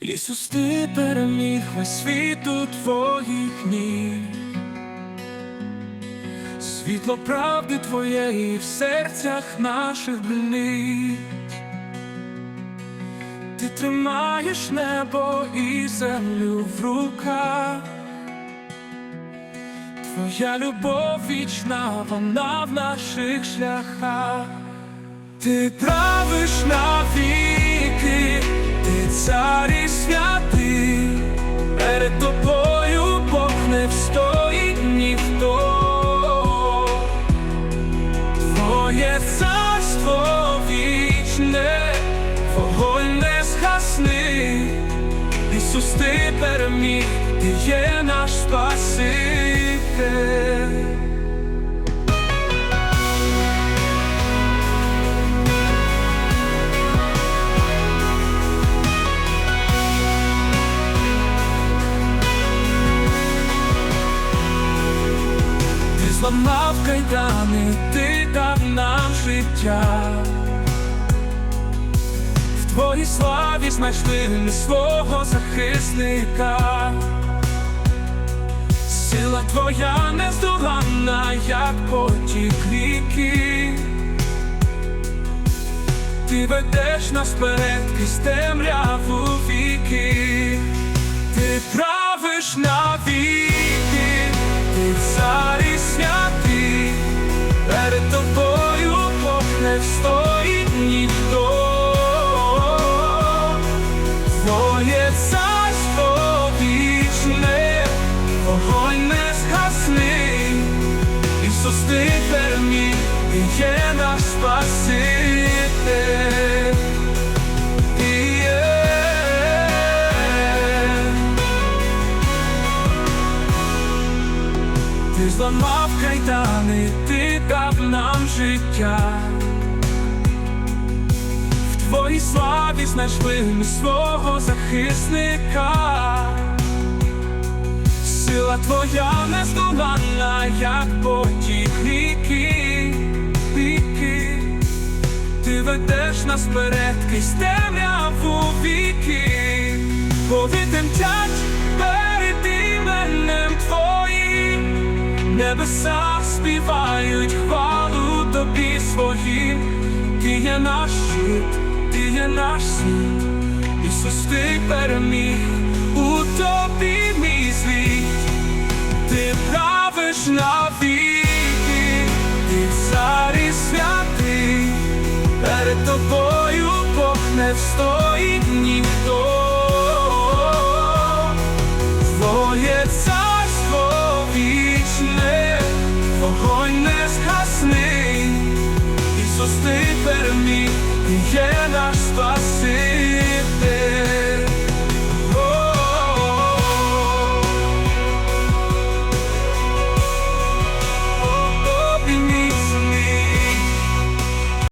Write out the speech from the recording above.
Ісус, ти переміг весь світ у твоїх ніг. Світло правди твоєї в серцях наших блить. Ти тримаєш небо і землю в руках. Твоя любов вічна, вона в наших шляхах. Ти правиш навіки, цар і святий, перед тобою Бог не встоїть ніхто. Твоє царство вічне, вогонь не згасни. Ісус, ти переміг, ти є наш Спаситель. Зламав кайдани, ти дав нам життя. В твоїй славі знайшли ми свого захисника. Сила твоя нездоланна, як потік ріки. Ти ведеш нас вперед крізь темряву ти є наш Спаситель. Ти зламав кайдани, ти дав нам життя. В твоїй славі знайшли ми свого захисника. Сила твоя нездоланна, як ведеш нас вперед крізь темряву віки, Пові тремтять перед іменем твоїм, небеса співають хвалу тобі своїм, ти є наш щит, ти є наш світ, Ісус, ти переміг у тобі мій світ. Ти правиш навіки, ти цар і святий, перед тобою Бог не встоїть ніхто. Твоє царство вічне, вогонь не згасний, Ісус, ти переміг, ти є наш.